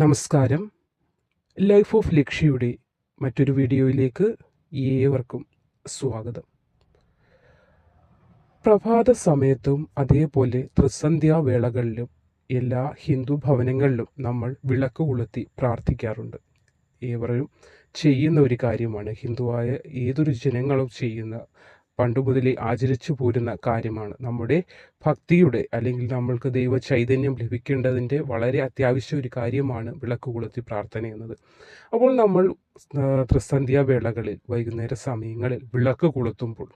നമസ്കാരം. Life of ലക്ഷ്യയുടെ മറ്റൊരു വീഡിയോയിലേക്ക് ഏവർക്കും സ്വാഗതം. പ്രഭാത സമയത്തും അതേപോലെ ത്രിസന്ധ്യാവേളകളിലും എല്ലാ ഹിന്ദു ഭവനങ്ങളിലും നമ്മൾ വിളക്ക് കൊളുത്തി പ്രാർത്ഥിക്കാറുണ്ട്. ഏവരും ചെയ്യുന്ന ഒരു കാര്യമാണ് ഹിന്ദുവായ ഏതൊരു ജനങ്ങളും ചെയ്യുന്ന പണ്ടു മുതലേ ആചരിച്ചു പോരുന്ന കാര്യമാണ്. നമ്മുടെ ഭക്തിയുടെ അല്ലെങ്കിൽ നമ്മൾക്ക് ദൈവ ചൈതന്യം ലഭിക്കേണ്ടതിന്റെ വളരെ അത്യാവശ്യ ഒരു കാര്യമാണ് വിളക്ക് കൊളുത്തി പ്രാർത്ഥന എന്നത്. അപ്പോൾ നമ്മൾ വേളകളിൽ വൈകുന്നേര സമയങ്ങളിൽ വിളക്ക് കൊളുത്തുമ്പോൾ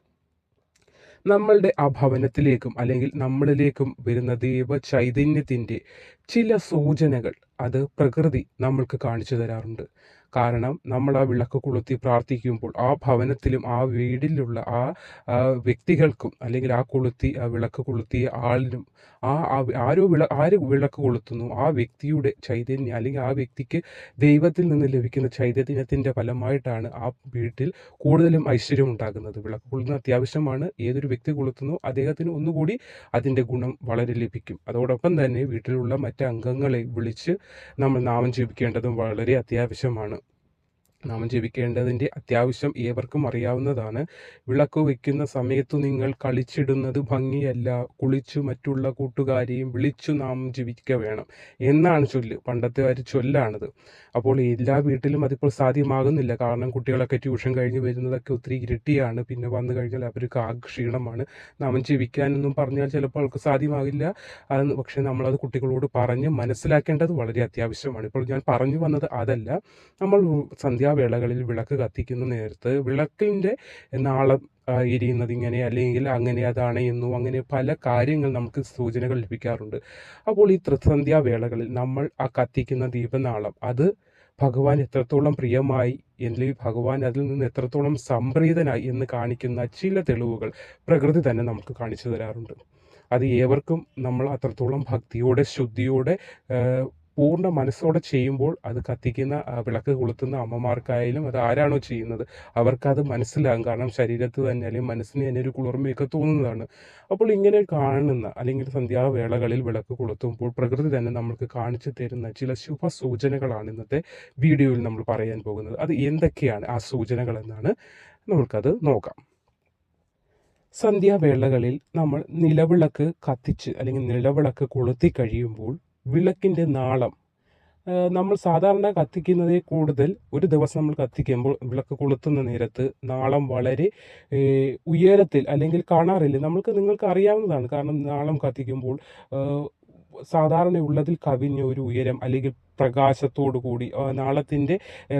നമ്മളുടെ ആ ഭവനത്തിലേക്കും അല്ലെങ്കിൽ നമ്മളിലേക്കും വരുന്ന ദൈവ ചൈതന്യത്തിന്റെ ചില സൂചനകൾ അത് പ്രകൃതി നമ്മൾക്ക് കാണിച്ചു തരാറുണ്ട്. കാരണം നമ്മൾ ആ വിളക്ക് കൊളുത്തി പ്രാർത്ഥിക്കുമ്പോൾ ആ ഭവനത്തിലും ആ വീടിലുള്ള ആ വ്യക്തികൾക്കും അല്ലെങ്കിൽ ആ കൊളുത്തി ആ വിളക്ക് കൊളുത്തിയ ആളിനും ആ ആരോ വിള ആര് വിളക്ക് കൊളുത്തുന്നു ആ വ്യക്തിയുടെ ചൈതന്യം അല്ലെങ്കിൽ ആ വ്യക്തിക്ക് ദൈവത്തിൽ നിന്ന് ലഭിക്കുന്ന ചൈതന്യത്തിന്റെ ഫലമായിട്ടാണ് ആ വീട്ടിൽ കൂടുതലും ഐശ്വര്യം ഉണ്ടാകുന്നത്. വിളക്ക് കൊളുത്തുന്ന അത്യാവശ്യമാണ്. ഏതൊരു വ്യക്തി കൊളുത്തുന്നു അദ്ദേഹത്തിന് ഒന്നുകൂടി അതിന്റെ ഗുണം വളരെ ലഭിക്കും. അതോടൊപ്പം തന്നെ വീട്ടിലുള്ള മറ്റ് അംഗങ്ങളെ വിളിച്ച് നമ്മൾ നാമം ജീവിക്കേണ്ടതും വളരെ അത്യാവശ്യമാണ്. നാമം ജപിക്കേണ്ടതിന്റെ അത്യാവശ്യം ഏവർക്കും അറിയാവുന്നതാണ്. വിളക്ക് വയ്ക്കുന്ന സമയത്ത് നിങ്ങൾ കളിച്ചിടുന്നത് ഭംഗിയല്ല കുളിച്ചു മറ്റുള്ള കൂട്ടുകാരെയും വിളിച്ചു നാമം ജപിക്കുക വേണം. എന്നാണ് ചൊല്ല് പണ്ടത്തെ ഒരു ചൊല്ലാണിത്. അപ്പോൾ എല്ലാ വീട്ടിലും അതിപ്പോൾ സാധ്യമാകുന്നില്ല. കാരണം കുട്ടികളൊക്കെ ട്യൂഷൻ കഴിഞ്ഞ് വരുന്നതൊക്കെ ഒത്തിരി ഇരട്ടിയാണ്. പിന്നെ വന്നു കഴിഞ്ഞാൽ അവർക്ക് ആ നാമം ജപിക്കാനൊന്നും പറഞ്ഞാൽ ചിലപ്പോൾ അവർക്ക് സാധ്യമാകില്ല. അത് പക്ഷേ നമ്മളത് കുട്ടികളോട് പറഞ്ഞ് മനസ്സിലാക്കേണ്ടത് വളരെ അത്യാവശ്യമാണ്. ഇപ്പോൾ ഞാൻ പറഞ്ഞു വന്നത് അതല്ല. നമ്മൾ സന്ധ്യാവേളകളിൽ വിളക്ക് കത്തിക്കുന്ന നേരത്ത് വിളക്കിന്റെ നാളം എരിയുന്നത് ഇങ്ങനെ അല്ലെങ്കിൽ അങ്ങനെ അതാണ് എന്നും അങ്ങനെ പല കാര്യങ്ങൾ നമുക്ക് സൂചനകൾ ലഭിക്കാറുണ്ട്. അപ്പോൾ ഈ ത്രിസന്ധ്യാവേളകളിൽ നമ്മൾ ആ കത്തിക്കുന്ന ദീപനാളം അത് ഭഗവാൻ എത്രത്തോളം പ്രിയമായി അല്ലെങ്കിൽ ഭഗവാൻ അതിൽ നിന്ന് എത്രത്തോളം സംപ്രീതനായി എന്ന് കാണിക്കുന്ന ചില തെളിവുകൾ പ്രകൃതി തന്നെ നമുക്ക് കാണിച്ചു തരാറുണ്ട്. അത് ഏവർക്കും നമ്മൾ അത്രത്തോളം ഭക്തിയോടെ ശുദ്ധിയോടെ പൂർണ മനസ്സോടെ ചെയ്യുമ്പോൾ അത് കത്തിക്കുന്ന വിളക്ക് കൊളുത്തുന്ന അമ്മമാർക്കായാലും അത് ആരാണോ ചെയ്യുന്നത്? അവർക്കത് മനസ്സിലാകും. കാരണം ശരീരത്ത് തന്നെ അല്ലെങ്കിൽ മനസ്സിന് തന്നെ ഒരു കുളിർമയൊക്കെ തോന്നുന്നതാണ്. അപ്പോൾ ഇങ്ങനെ കാണുന്ന അല്ലെങ്കിൽ സന്ധ്യാവേളകളിൽ വിളക്ക് കൊളുത്തുമ്പോൾ പ്രകൃതി തന്നെ നമ്മൾക്ക് കാണിച്ചു തരുന്ന ചില ശുഭ സൂചനകളാണ് ഇന്നത്തെ വീഡിയോയിൽ നമ്മൾ പറയാൻ പോകുന്നത്. അത് എന്തൊക്കെയാണ്? ആ സൂചനകൾ എന്നാണ് നമ്മൾക്കത് നോക്കാം. സന്ധ്യാവേളകളിൽ നമ്മൾ നിലവിളക്ക് കത്തിച്ച് അല്ലെങ്കിൽ നിലവിളക്ക് കൊളുത്തി കഴിയുമ്പോൾ വിളക്കിന്റെ നാളം. നമ്മൾ സാധാരണ കത്തിക്കുന്നതിൽ കൂടുതൽ ഒരു ദിവസം നമ്മൾ കത്തിക്കുമ്പോൾ വിളക്ക് കൊളുത്തുന്ന നേരത്ത് നാളം വളരെ ഉയരത്തിൽ അല്ലെങ്കിൽ കാണാറില്ല. നമ്മൾക്ക് നിങ്ങൾക്ക് അറിയാവുന്നതാണ്. കാരണം നാളം കത്തിക്കുമ്പോൾ ആ, സാധാരണ ഉള്ളതിൽ കവിഞ്ഞ ഒരു ഉയരം അല്ലെങ്കിൽ പ്രകാശത്തോടു കൂടി നാളത്തിന്റെ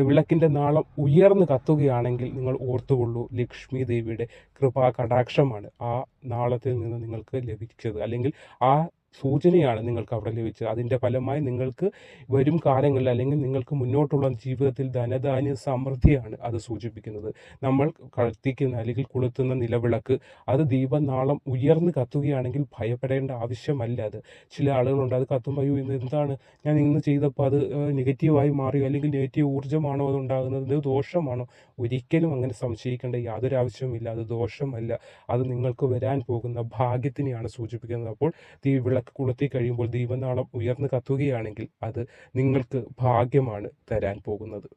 വിളക്കിന്റെ നാളം ഉയർന്ന് കത്തുകയാണെങ്കിൽ നിങ്ങൾ ഓർത്തുകൊള്ളൂ ലക്ഷ്മി ദേവിയുടെ കൃപാ കടാക്ഷമാണ് ആ നാളത്തിൽ നിന്ന് നിങ്ങൾക്ക് ലഭിച്ചത്. അല്ലെങ്കിൽ ആ സൂചനയാണ് നിങ്ങൾക്ക് അവിടെ ലഭിച്ചത്. അതിന്റെ ഫലമായി നിങ്ങൾക്ക് വരും കാലങ്ങളിൽ അല്ലെങ്കിൽ നിങ്ങൾക്ക് മുന്നോട്ടുള്ള ജീവിതത്തിൽ ധനധാന്യ സമൃദ്ധിയാണ് അത് സൂചിപ്പിക്കുന്നത്. നമ്മൾ കത്തിക്കുന്ന അല്ലെങ്കിൽ കൊളുത്തുന്ന നിലവിളക്ക് അത് ദീപനാളം ഉയർന്നു കത്തുകയാണെങ്കിൽ ഭയപ്പെടേണ്ട ആവശ്യമല്ല അത്. ചില ആളുകളുണ്ട് അത് കത്തുമ്പോൾ അയ്യോ ഇന്ന് എന്താണ്? ഞാൻ ഇന്ന് ചെയ്തപ്പോൾ അത് നെഗറ്റീവായി മാറിയോ? അല്ലെങ്കിൽ നെഗറ്റീവ് ഊർജമാണോ അത് ഉണ്ടാകുന്നത്? ഇത് ദോഷമാണോ? ഒരിക്കലും അങ്ങനെ സംശയിക്കേണ്ട യാതൊരു ആവശ്യവുമില്ല. അത് ദോഷമല്ല. അത് നിങ്ങൾക്ക് വരാൻ പോകുന്ന ഭാഗ്യത്തിനെയാണ് സൂചിപ്പിക്കുന്നത്. അപ്പോൾ തീ വിളക്ക് കൊളുത്തി കഴിയുമ്പോൾ ദീപനാളം ഉയർന്നു കത്തുകയാണെങ്കിൽ അത് നിങ്ങൾക്ക് ഭാഗ്യമാണ് തരാൻ പോകുന്നത്.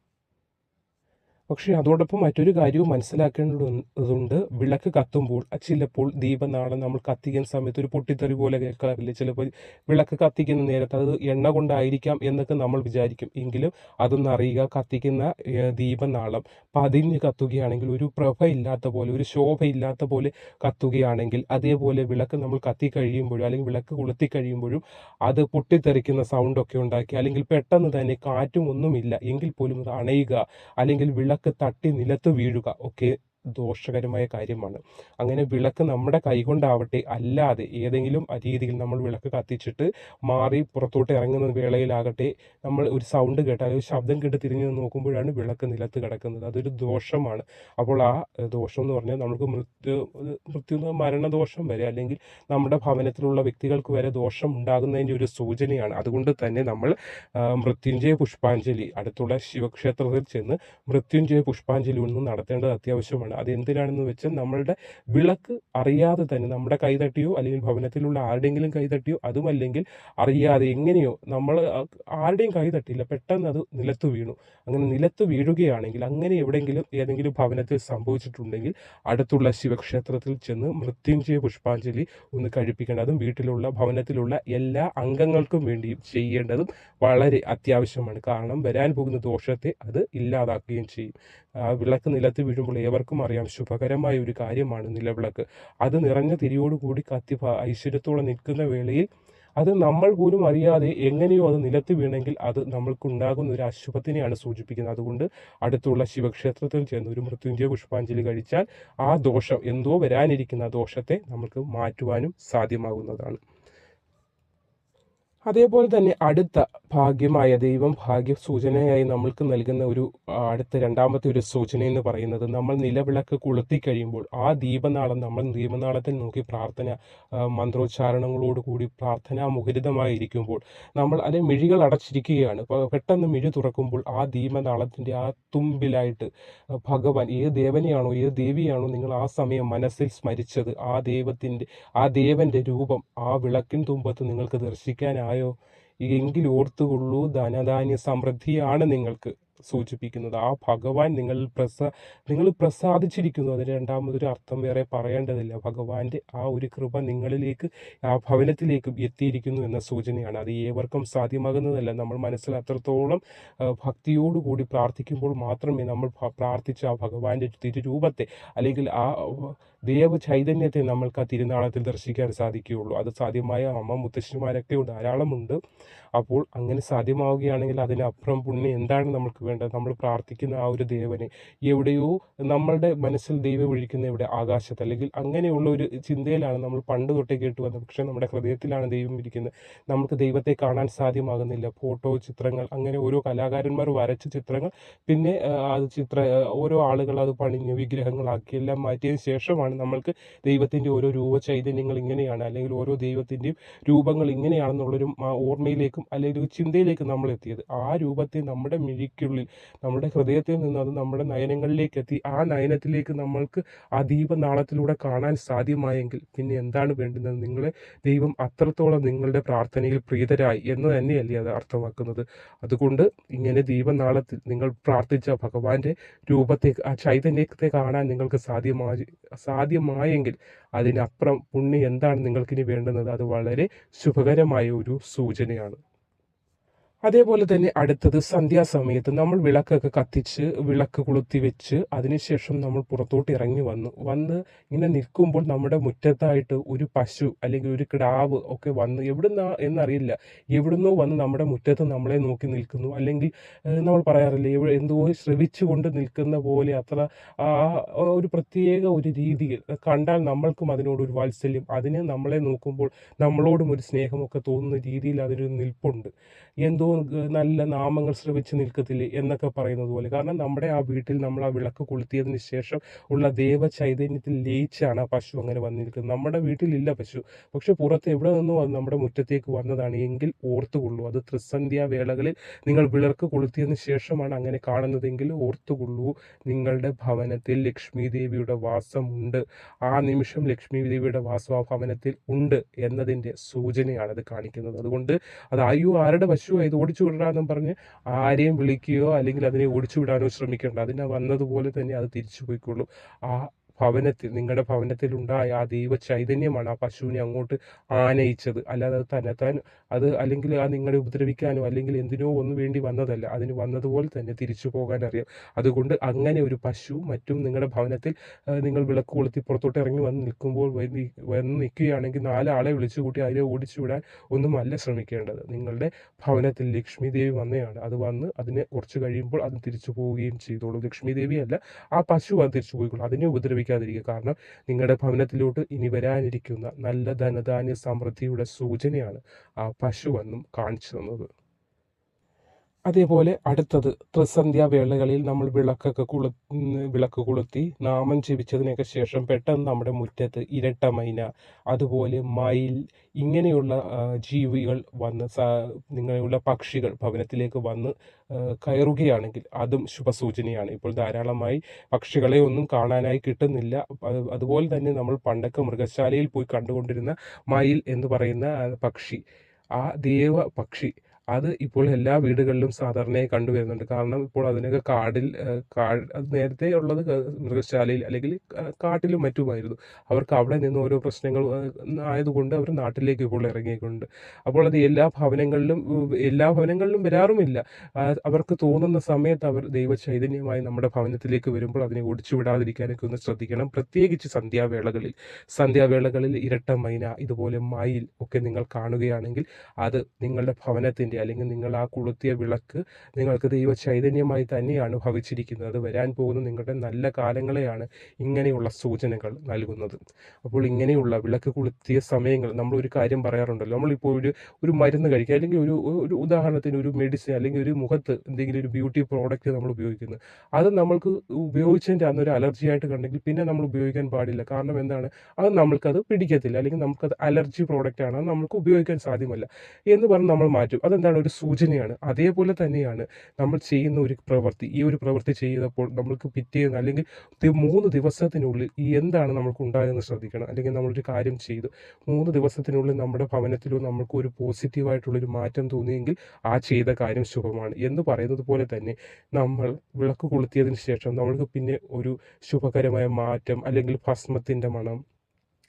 പക്ഷേ അതോടൊപ്പം മറ്റൊരു കാര്യവും മനസ്സിലാക്കേണ്ടതുണ്ട്. വിളക്ക് കത്തുമ്പോൾ ചിലപ്പോൾ ദീപനാളം നമ്മൾ കത്തിക്കുന്ന സമയത്ത് ഒരു പൊട്ടിത്തെറി പോലെ കേൾക്കാറില്ല? ചിലപ്പോൾ വിളക്ക് കത്തിക്കുന്ന നേരത്ത് അത് എണ്ണ കൊണ്ടായിരിക്കാം എന്നൊക്കെ നമ്മൾ വിചാരിക്കും. എങ്കിലും അതൊന്നറിയുക കത്തിക്കുന്ന ദീപനാളം പതിഞ്ഞ് കത്തുകയാണെങ്കിൽ ഒരു പ്രഭയില്ലാത്ത പോലെ ഒരു ശോഭ ഇല്ലാത്ത പോലെ കത്തുകയാണെങ്കിൽ അതേപോലെ വിളക്ക് നമ്മൾ കത്തി കഴിയുമ്പോഴും അല്ലെങ്കിൽ വിളക്ക് കൊളുത്തി കഴിയുമ്പോഴും അത് പൊട്ടിത്തെറിക്കുന്ന സൗണ്ടൊക്കെ ഉണ്ടാക്കി അല്ലെങ്കിൽ പെട്ടെന്ന് തന്നെ കാറ്റും ഒന്നുമില്ല. എങ്കിൽ പോലും അത് അണയുക അല്ലെങ്കിൽ വിളക്ക് തട്ടി നിലത്ത് വീഴുക. ഒക്കെ ദോഷകരമായ കാര്യമാണ്. അങ്ങനെ വിളക്ക് നമ്മുടെ കൈകൊണ്ടാവട്ടെ അല്ലാതെ ഏതെങ്കിലും രീതിയിൽ നമ്മൾ വിളക്ക് കത്തിച്ചിട്ട് മാറി പുറത്തോട്ട് ഇറങ്ങുന്ന വേളയിലാകട്ടെ നമ്മൾ ഒരു സൗണ്ട് കേട്ട് അല്ലെങ്കിൽ ശബ്ദം കേട്ട് തിരിഞ്ഞ് നോക്കുമ്പോഴാണ് വിളക്ക് നിലത്ത് കിടക്കുന്നത്. അതൊരു ദോഷമാണ്. അപ്പോൾ ആ ദോഷം എന്ന് പറഞ്ഞാൽ നമുക്ക് മൃത്യു മൃത്യു മരണദോഷം വരെ അല്ലെങ്കിൽ നമ്മുടെ ഭവനത്തിലുള്ള വ്യക്തികൾക്ക് വരെ ദോഷം ഉണ്ടാകുന്നതിന്റെ ഒരു സൂചനയാണ്. അതുകൊണ്ട് തന്നെ നമ്മൾ മൃത്യുഞ്ജയ പുഷ്പാഞ്ജലി അടുത്തുള്ള ശിവക്ഷേത്രത്തിൽ ചെന്ന് മൃത്യുഞ്ജയ പുഷ്പാഞ്ജലി ഒന്നും നടത്തേണ്ടത് അത്യാവശ്യമാണ്. അത് എന്തിനാണെന്ന് വെച്ചാൽ നമ്മളുടെ വിളക്ക് അറിയാതെ തന്നെ നമ്മുടെ കൈതട്ടിയോ അല്ലെങ്കിൽ ഭവനത്തിലുള്ള ആരുടെയെങ്കിലും കൈതട്ടിയോ അതുമല്ലെങ്കിൽ അറിയാതെ എങ്ങനെയോ നമ്മൾ ആരുടെയും കൈ തട്ടിയില്ല പെട്ടെന്ന് അത് നിലത്ത് വീണു. അങ്ങനെ നിലത്ത് വീഴുകയാണെങ്കിൽ അങ്ങനെ എവിടെയെങ്കിലും ഏതെങ്കിലും ഭവനത്തിൽ സംഭവിച്ചിട്ടുണ്ടെങ്കിൽ അടുത്തുള്ള ശിവക്ഷേത്രത്തിൽ ചെന്ന് മൃത്യുഞ്ജയ പുഷ്പാഞ്ജലി ഒന്ന് കഴിപ്പിക്കേണ്ട അതും വീട്ടിലുള്ള ഭവനത്തിലുള്ള എല്ലാ അംഗങ്ങൾക്കും വേണ്ടിയും ചെയ്യേണ്ടതും വളരെ അത്യാവശ്യമാണ്. കാരണം വരാൻ പോകുന്ന ദോഷത്തെ അത് ഇല്ലാതാക്കുകയും ചെയ്യും. വിളക്ക് നിലത്ത് വീഴുമ്പോൾ ഏവർക്കും അറിയാം. ശുഭകരമായ ഒരു കാര്യമാണ് നിലവിളക്ക്. അത് നിറഞ്ഞ തിരിയോടുകൂടി കത്തി ഐശ്വര്യത്തോടെ നിൽക്കുന്ന വേളയിൽ അത് നമ്മൾ പോലും അറിയാതെ എങ്ങനെയോ അത് നിലത്ത് വീണെങ്കിൽ അത് നമ്മൾക്കുണ്ടാകുന്ന ഒരു അശുഭത്തിനെയാണ് സൂചിപ്പിക്കുന്നത്. അതുകൊണ്ട് അടുത്തുള്ള ശിവക്ഷേത്രത്തിൽ ചെന്ന് ഒരു മൃത്യുഞ്ജയ പുഷ്പാഞ്ജലി കഴിച്ചാൽ ആ ദോഷം എന്തോ വരാനിരിക്കുന്ന ദോഷത്തെ നമുക്ക് മാറ്റുവാനും സാധ്യമാകുന്നതാണ്. അതേപോലെ തന്നെ അടുത്ത ഭാഗ്യമായ ദൈവം ഭാഗ്യ സൂചനയായി നമ്മൾക്ക് നൽകുന്ന ഒരു അടുത്ത രണ്ടാമത്തെ ഒരു സൂചന എന്ന് പറയുന്നത് നമ്മൾ നിലവിളക്ക് കൊളുത്തി കഴിയുമ്പോൾ ആ ദീപനാളം നമ്മൾ ദീപനാളത്തിൽ നോക്കി പ്രാർത്ഥന മന്ത്രോച്ചാരണങ്ങളോട് കൂടി പ്രാർത്ഥനാ മുഖരിതമായിരിക്കുമ്പോൾ നമ്മൾ അതിന് മിഴികൾ അടച്ചിരിക്കുകയാണ്. പെട്ടെന്ന് മിഴി തുറക്കുമ്പോൾ ആ ദീപനാളത്തിന്റെ ആ തുമ്പിലായിട്ട് ഭഗവാൻ ഏത് ദേവനെയാണോ ഏത് ദേവിയാണോ നിങ്ങൾ ആ സമയം മനസ്സിൽ സ്മരിച്ചത് ആ ദൈവത്തിന്റെ ആ ദേവന്റെ രൂപം ആ വിളക്കിൻ തുമ്പത്ത് നിങ്ങൾക്ക് ദർശിക്കാനായോ എങ്കിൽ ഓർത്തുകൊള്ളൂ ധനധാന്യ സമൃദ്ധിയാണ് നിങ്ങൾക്ക്. സൂചിപ്പിക്കുന്നത്. ആ ഭഗവാൻ നിങ്ങൾ പ്രസ നിങ്ങൾ പ്രസാദിച്ചിരിക്കുന്നു. അതിന് രണ്ടാമതൊരു അർത്ഥം വേറെ പറയേണ്ടതില്ല. ഭഗവാന്റെ ആ ഒരു കൃപ നിങ്ങളിലേക്ക് ആ ഭവനത്തിലേക്കും എത്തിയിരിക്കുന്നു എന്ന സൂചനയാണ്. അത് ഏവർക്കും സാധ്യമാകുന്നതല്ല. നമ്മൾ മനസ്സിൽ അത്രത്തോളം ഭക്തിയോടുകൂടി പ്രാർത്ഥിക്കുമ്പോൾ മാത്രമേ നമ്മൾ പ്രാർത്ഥിച്ച ആ ഭഗവാന്റെ തിരുരൂപത്തെ അല്ലെങ്കിൽ ആ ദേവ ചൈതന്യത്തെ നമ്മൾക്ക് ആ തിരുനാളത്തിൽ ദർശിക്കാൻ സാധിക്കുകയുള്ളൂ. അത് സാധ്യമായ അമ്മ മുത്തശ്ശിമാരൊക്കെ ധാരാളമുണ്ട്. അപ്പോൾ അങ്ങനെ സാധ്യമാവുകയാണെങ്കിൽ അതിനപ്പുറം പുണ്യം എന്താണ് നമുക്ക് വേണ്ടത് നമ്മൾ പ്രാർത്ഥിക്കുന്ന ആ ഒരു ദേവനെ എവിടെയോ നമ്മളുടെ മനസ്സിൽ ദൈവം ഒഴിക്കുന്ന എവിടെ ആകാശത്ത് അല്ലെങ്കിൽ അങ്ങനെയുള്ള ഒരു ചിന്തയിലാണ് നമ്മൾ പണ്ട് തൊട്ടേ കേട്ടു വന്നത്. പക്ഷേ നമ്മുടെ ഹൃദയത്തിലാണ് ദൈവം ഇരിക്കുന്നത്. നമുക്ക് ദൈവത്തെ കാണാൻ സാധ്യമാകുന്നില്ല. ഫോട്ടോ ചിത്രങ്ങൾ അങ്ങനെ ഓരോ കലാകാരന്മാർ വരച്ച ചിത്രങ്ങൾ പിന്നെ അത് ചിത്ര ഓരോ ആളുകൾ അത് പണിഞ്ഞ് വിഗ്രഹങ്ങളാക്കി എല്ലാം മാറ്റിയതിന് ശേഷമാണ് നമ്മൾക്ക് ദൈവത്തിന്റെ ഓരോ രൂപ ചൈതന്യങ്ങൾ ഇങ്ങനെയാണ് അല്ലെങ്കിൽ ഓരോ ദൈവത്തിന്റെയും രൂപങ്ങൾ ഇങ്ങനെയാണെന്നുള്ളൊരു ഓർമ്മയിലേക്കും അല്ലെങ്കിൽ ഒരു ചിന്തയിലേക്കും നമ്മൾ എത്തിയത് ആ രൂപത്തെ നമ്മുടെ മിഴിക്കുള്ളിൽ നമ്മുടെ ഹൃദയത്തിൽ നിന്ന് അത് നമ്മുടെ നയനങ്ങളിലേക്ക് എത്തി ആ നയനത്തിലേക്ക് നമ്മൾക്ക് ആ ദീപനാളത്തിലൂടെ കാണാൻ സാധ്യമായെങ്കിൽ പിന്നെ എന്താണ് വേണ്ടുന്നത്? നിങ്ങളെ ദൈവം അത്രത്തോളം നിങ്ങളുടെ പ്രാർത്ഥനയിൽ പ്രീതരായി എന്ന് തന്നെയല്ലേ അത് അർത്ഥമാക്കുന്നത്. അതുകൊണ്ട് ഇങ്ങനെ ദീപനാളത്തിൽ നിങ്ങൾ പ്രാർത്ഥിച്ച ഭഗവാന്റെ രൂപത്തെ ആ ചൈതന്യത്തെ കാണാൻ നിങ്ങൾക്ക് സാധ്യമായി സാധ്യമായെങ്കിൽ അതിനപ്പുറം പുണ്യം എന്താണ് നിങ്ങൾക്കിനി വേണ്ടുന്നത്? അത് വളരെ ശുഭകരമായ ഒരു സൂചനയാണ്. അതേപോലെ തന്നെ അടുത്തത് സന്ധ്യാസമയത്ത് നമ്മൾ വിളക്കൊക്കെ കത്തിച്ച് വിളക്ക് കൊളുത്തി വെച്ച് അതിനുശേഷം നമ്മൾ പുറത്തോട്ട് ഇറങ്ങി വന്നു. വന്ന് ഇങ്ങനെ നിൽക്കുമ്പോൾ നമ്മുടെ മുറ്റത്തായിട്ട് ഒരു പശു അല്ലെങ്കിൽ ഒരു കിടാവ് ഒക്കെ വന്ന് എവിടുന്ന എന്നറിയില്ല. എവിടുന്നോ വന്ന് നമ്മുടെ മുറ്റത്ത് നമ്മളെ നോക്കി നിൽക്കുന്നു. അല്ലെങ്കിൽ നമ്മൾ പറയാറില്ലേ എന്തോ ശ്രവിച്ചുകൊണ്ട് നിൽക്കുന്ന പോലെ അത്ര ഒരു പ്രത്യേക ഒരു രീതിയിൽ കണ്ടാൽ നമ്മൾക്കും അതിനോട് ഒരു വാത്സല്യം. അതിനെ നമ്മളെ നോക്കുമ്പോൾ നമ്മളോടും ഒരു സ്നേഹമൊക്കെ തോന്നുന്ന രീതിയിൽ അതിനൊരു നിൽപ്പുണ്ട്. എന്തോ ഏഹ്, നല്ല നാമങ്ങൾ ശ്രവിച്ച് നിൽക്കത്തില്ലേ എന്നൊക്കെ പറയുന്നത് പോലെ. കാരണം നമ്മുടെ ആ വീട്ടിൽ നമ്മൾ ആ വിളക്ക് കൊളുത്തിയതിന് ശേഷം ഉള്ള ദേവ ചൈതന്യത്തിൽ ലയിച്ചാണ് ആ പശു അങ്ങനെ വന്നിരിക്കുന്നത് നമ്മുടെ വീട്ടിലില്ല പശു. പക്ഷെ പുറത്ത് എവിടെ നിന്നോ അത് നമ്മുടെ മുറ്റത്തേക്ക് വന്നതാണ്. എങ്കിൽ ഓർത്തുകൊള്ളൂ. അത് ത്രിസന്ധ്യാ വേളകളിൽ നിങ്ങൾ വിളക്ക് കൊളുത്തിയതിന് ശേഷമാണ് അങ്ങനെ കാണുന്നതെങ്കിൽ ഓർത്തുകൊള്ളൂ നിങ്ങളുടെ ഭവനത്തിൽ ലക്ഷ്മി ദേവിയുടെ വാസമുണ്ട്. ആ നിമിഷം ലക്ഷ്മി ദേവിയുടെ വാസം ആ ഭവനത്തിൽ ഉണ്ട് എന്നതിന്റെ സൂചനയാണ് അത് കാണിക്കുന്നത്. അതുകൊണ്ട് അത് അയ്യോ ആരുടെ പശു ഇത് ഓടിച്ചു വിടാന്നും പറഞ്ഞ് ആരെയും വിളിക്കുകയോ അല്ലെങ്കിൽ അതിനെ ഓടിച്ചു വിടാനോ ശ്രമിക്കേണ്ട അതിനെ വന്നതുപോലെ തന്നെ അത് തിരിച്ചു പോയിക്കൊള്ളും ആ ഭവനത്തിൽ നിങ്ങളുടെ ഭവനത്തിൽ ഉണ്ടായ ആ ദൈവ ചൈതന്യമാണ് ആ പശുവിനെ അങ്ങോട്ട് ആനയിച്ചത്. അല്ലാതെ അത് തന്നെത്താൻ അത് അല്ലെങ്കിൽ ആ നിങ്ങളെ ഉപദ്രവിക്കാനോ അല്ലെങ്കിൽ എന്തിനോ ഒന്നും വേണ്ടി വന്നതല്ല. അതിന് വന്നതുപോലെ തന്നെ തിരിച്ചു പോകാൻ അറിയാം. അതുകൊണ്ട് അങ്ങനെ ഒരു പശു മറ്റും നിങ്ങളുടെ ഭവനത്തിൽ നിങ്ങൾ വിളക്ക് കൊളുത്തി പുറത്തോട്ട് ഇറങ്ങി വന്ന് നിൽക്കുമ്പോൾ വന്ന് നിൽക്കുകയാണെങ്കിൽ നാലാളെ വിളിച്ചു കൂട്ടി അതിനെ വിടാൻ ഒന്നുമല്ല ശ്രമിക്കേണ്ടത്. നിങ്ങളുടെ ഭവനത്തിൽ ലക്ഷ്മി ദേവി വന്നതാണ് അത് വന്ന് അതിനെ കുറച്ച് കഴിയുമ്പോൾ അത് തിരിച്ചു പോവുകയും ചെയ്തോളൂ. ലക്ഷ്മി ദേവി അല്ല ആ പശു അത് തിരിച്ചു പോയിക്കോളൂ. അതിനെ ഉപദ്രവിക്കാതിരിക്കുക കാരണം നിങ്ങളുടെ ഭവനത്തിലോട്ട് ഇനി വരാനിരിക്കുന്ന നല്ല ധനധാന്യ സമൃദ്ധിയുടെ സൂചനയാണ് ആ പശു എന്നും കാണിച്ചു തന്നത്. അതേപോലെ അടുത്തത് ത്രിസന്ധ്യാവേളകളിൽ നമ്മൾ വിളക്കൊക്കെ കൊളു വിളക്ക് കൊളുത്തി നാമം ജപിച്ചതിനൊക്കെ ശേഷം പെട്ടെന്ന് നമ്മുടെ മുറ്റത്ത് ഇരട്ട മൈന അതുപോലെ മയിൽ ഇങ്ങനെയുള്ള ജീവികൾ വന്ന് നിങ്ങളുള്ള പക്ഷികൾ ഭവനത്തിലേക്ക് വന്ന് കയറുകയാണെങ്കിൽ അതും ശുഭസൂചനയാണ്. ഇപ്പോൾ ധാരാളമായി പക്ഷികളെ ഒന്നും കാണാനായി കിട്ടുന്നില്ല. അതുപോലെ തന്നെ നമ്മൾ പണ്ടൊക്കെ മൃഗശാലയിൽ പോയി കണ്ടുകൊണ്ടിരുന്ന മയിൽ എന്ന് പറയുന്ന പക്ഷി ആ ദേവ പക്ഷി അത് ഇപ്പോൾ എല്ലാ വീടുകളിലും സാധാരണയായി കണ്ടുവരുന്നുണ്ട് കാരണം ഇപ്പോൾ അതിനൊക്കെ കാടിൽ കാ നേരത്തെ ഉള്ളത് മൃഗശാലയിൽ അല്ലെങ്കിൽ കാട്ടിലും മറ്റുമായിരുന്നു. അവർക്ക് അവിടെ നിന്ന് ഓരോ പ്രശ്നങ്ങൾ ആയതുകൊണ്ട് അവർ നാട്ടിലേക്ക് ഇപ്പോൾ ഇറങ്ങിയിട്ടുണ്ട്. അപ്പോൾ അത് എല്ലാ ഭവനങ്ങളിലും എല്ലാ ഭവനങ്ങളിലും വരാറുമില്ല. അവർക്ക് തോന്നുന്ന സമയത്ത് അവർ ദൈവ ചൈതന്യമായി നമ്മുടെ ഭവനത്തിലേക്ക് വരുമ്പോൾ അതിനെ ഒടിച്ചുവിടാതിരിക്കാനൊക്കെ ഒന്ന് ശ്രദ്ധിക്കണം. പ്രത്യേകിച്ച് സന്ധ്യാവേളകളിൽ. സന്ധ്യാവേളകളിൽ ഇരട്ട മൈന ഇതുപോലെ മയിൽ ഒക്കെ നിങ്ങൾ കാണുകയാണെങ്കിൽ അത് നിങ്ങളുടെ ഭവനത്തിന്റെ അല്ലെങ്കിൽ നിങ്ങൾ ആ കൊളുത്തിയ വിളക്ക് നിങ്ങൾക്ക് ദൈവ ചൈതന്യമായി തന്നെയാണ് ഭവിച്ചിരിക്കുന്നത്. വരാൻ പോകുന്ന നിങ്ങളുടെ നല്ല കാലങ്ങളെയാണ് ഇങ്ങനെയുള്ള സൂചനകൾ നൽകുന്നത്. അപ്പോൾ ഇങ്ങനെയുള്ള വിളക്ക് കൊളുത്തിയ സമയങ്ങൾ നമ്മൾ ഒരു കാര്യം പറയാറുണ്ടല്ലോ. നമ്മളിപ്പോൾ ഒരു ഒരു മരുന്ന് കഴിക്കുക അല്ലെങ്കിൽ ഒരു ഒരു ഉദാഹരണത്തിന് ഒരു മെഡിസിൻ അല്ലെങ്കിൽ ഒരു മുഖത്ത് എന്തെങ്കിലും ഒരു ബ്യൂട്ടി പ്രോഡക്റ്റ് നമ്മൾ ഉപയോഗിക്കുന്നു. അത് നമ്മൾക്ക് ഉപയോഗിച്ചതിന്റെ അന്ന് ഒരു അലർജി ആയിട്ട് കണ്ടെങ്കിൽ പിന്നെ നമ്മൾ ഉപയോഗിക്കാൻ പാടില്ല. കാരണം എന്താണ്? അത് നമ്മൾക്കത് പിടിക്കത്തില്ല. അല്ലെങ്കിൽ നമുക്കത് അലർജി പ്രോഡക്റ്റ് ആണ്. അത് നമുക്ക് ഉപയോഗിക്കാൻ സാധ്യമല്ല. എന്ന് പറഞ്ഞ് നമ്മൾ മാറ്റും. അതെന്താണ് ഒരു സൂചനയാണ്. അതേപോലെ തന്നെയാണ് നമ്മൾ ചെയ്യുന്ന ഒരു പ്രവൃത്തി. ഈ ഒരു പ്രവൃത്തി ചെയ്തപ്പോൾ നമ്മൾക്ക് പിറ്റേന്ന് അല്ലെങ്കിൽ മൂന്ന് ദിവസത്തിനുള്ളിൽ എന്താണ് നമുക്ക് ഉണ്ടായതെന്ന് ശ്രദ്ധിക്കണം. അല്ലെങ്കിൽ നമ്മളൊരു കാര്യം ചെയ്തു. മൂന്ന് ദിവസത്തിനുള്ളിൽ നമ്മുടെ ഭവനത്തിലോ നമുക്ക് ഒരു പോസിറ്റീവായിട്ടുള്ളൊരു മാറ്റം തോന്നിയെങ്കിൽ ആ ചെയ്ത കാര്യം ശുഭമാണ്. എന്ന് പറയുന്നത് പോലെ തന്നെ നമ്മൾ വിളക്ക് കൊളുത്തിയതിന് ശേഷം നമ്മൾക്ക് പിന്നെ ഒരു ശുഭകരമായ മാറ്റം അല്ലെങ്കിൽ ഭസ്മത്തിന്റെ മണം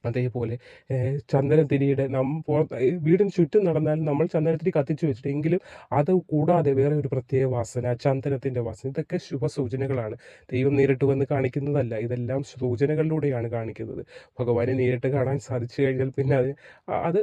അതേപോലെ ചന്ദനത്തിരിയുടെ നം വീടിന് ചുറ്റും നടന്നാലും നമ്മൾ ചന്ദനത്തിരി കത്തിച്ചു വെച്ചിട്ട് എങ്കിലും അത് കൂടാതെ വേറെ ഒരു പ്രത്യേക വാസന ചന്ദനത്തിന്റെ വാസന ഇതൊക്കെ ശുഭസൂചനകളാണ്. ദൈവം നേരിട്ട് വന്ന് കാണിക്കുന്നതല്ല ഇതെല്ലാം സൂചനകളിലൂടെയാണ് കാണിക്കുന്നത്. ഭഗവാനെ നേരിട്ട് കാണാൻ സാധിച്ചു കഴിഞ്ഞാൽ പിന്നെ അത് അത്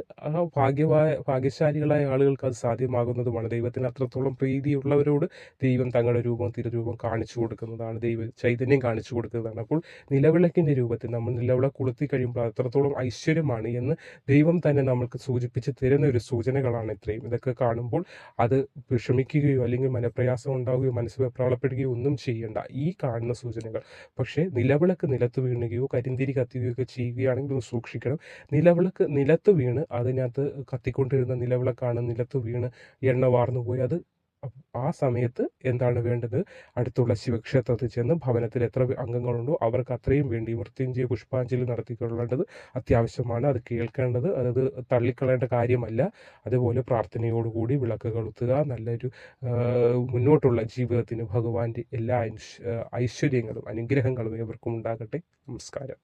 ഭാഗ്യവായ ഭാഗ്യശാലികളായ ആളുകൾക്ക് അത് സാധ്യമാകുന്നതുമാണ്. ദൈവത്തിന് അത്രത്തോളം പ്രീതിയുള്ളവരോട് ദൈവം തങ്ങളുടെ രൂപം തിരുരൂപം കാണിച്ചു കൊടുക്കുന്നതാണ് ദൈവ ചൈതന്യം കാണിച്ചു കൊടുക്കുന്നതാണ്. അപ്പോൾ നിലവിളക്കിന്റെ രൂപത്തിൽ നമ്മൾ നിലവിളക്ക് കൊളുത്തി കഴിയുമ്പോൾ അത്രത്തോളം ഐശ്വര്യമാണ് എന്ന് ദൈവം തന്നെ നമ്മൾക്ക് സൂചിപ്പിച്ച് തരുന്ന ഒരു സൂചനകളാണ് ഇത്രയും. ഇതൊക്കെ കാണുമ്പോൾ അത് വിഷമിക്കുകയോ അല്ലെങ്കിൽ മനപ്രയാസം ഉണ്ടാവുകയോ മനസ്സ് വെപ്രാളപ്പെടുകയോ ഒന്നും ചെയ്യേണ്ട. ഈ കാണുന്ന സൂചനകൾ. പക്ഷേ നിലവിളക്ക് നിലത്ത് വീണുകയോ കരിന്തിരി കത്തുകയോ ഒക്കെ ചെയ്യുകയാണെങ്കിൽ ഒന്ന് സൂക്ഷിക്കണം. നിലവിളക്ക് നിലത്ത് വീണ് അതിനകത്ത് കത്തിക്കൊണ്ടിരുന്ന നിലവിളക്കാണ് നിലത്ത് വീണ് എണ്ണ വാർന്നു പോയി. അത് ആ സമയത്ത് എന്താണ് വേണ്ടത്? അടുത്തുള്ള ശിവക്ഷേത്രത്തിൽ ചെന്ന് ഭവനത്തിൽ എത്ര അംഗങ്ങളുണ്ടോ അവർക്ക് അത്രയും വേണ്ടി മൃത്യുഞ്ജയ പുഷ്പാഞ്ജലി നടത്തിക്കൊള്ളേണ്ടത് അത്യാവശ്യമാണ്. അത് കേൾക്കേണ്ടത് അത് തള്ളിക്കളയേണ്ട കാര്യമല്ല. അതുപോലെ പ്രാർത്ഥനയോടുകൂടി വിളക്ക് കൊളുത്തുക നല്ലൊരു മുന്നോട്ടുള്ള ജീവിതത്തിന് ഭഗവാന്റെ എല്ലാ ഐശ്വര്യങ്ങളും അനുഗ്രഹങ്ങളും ഇവർക്കും ഉണ്ടാകട്ടെ. നമസ്കാരം.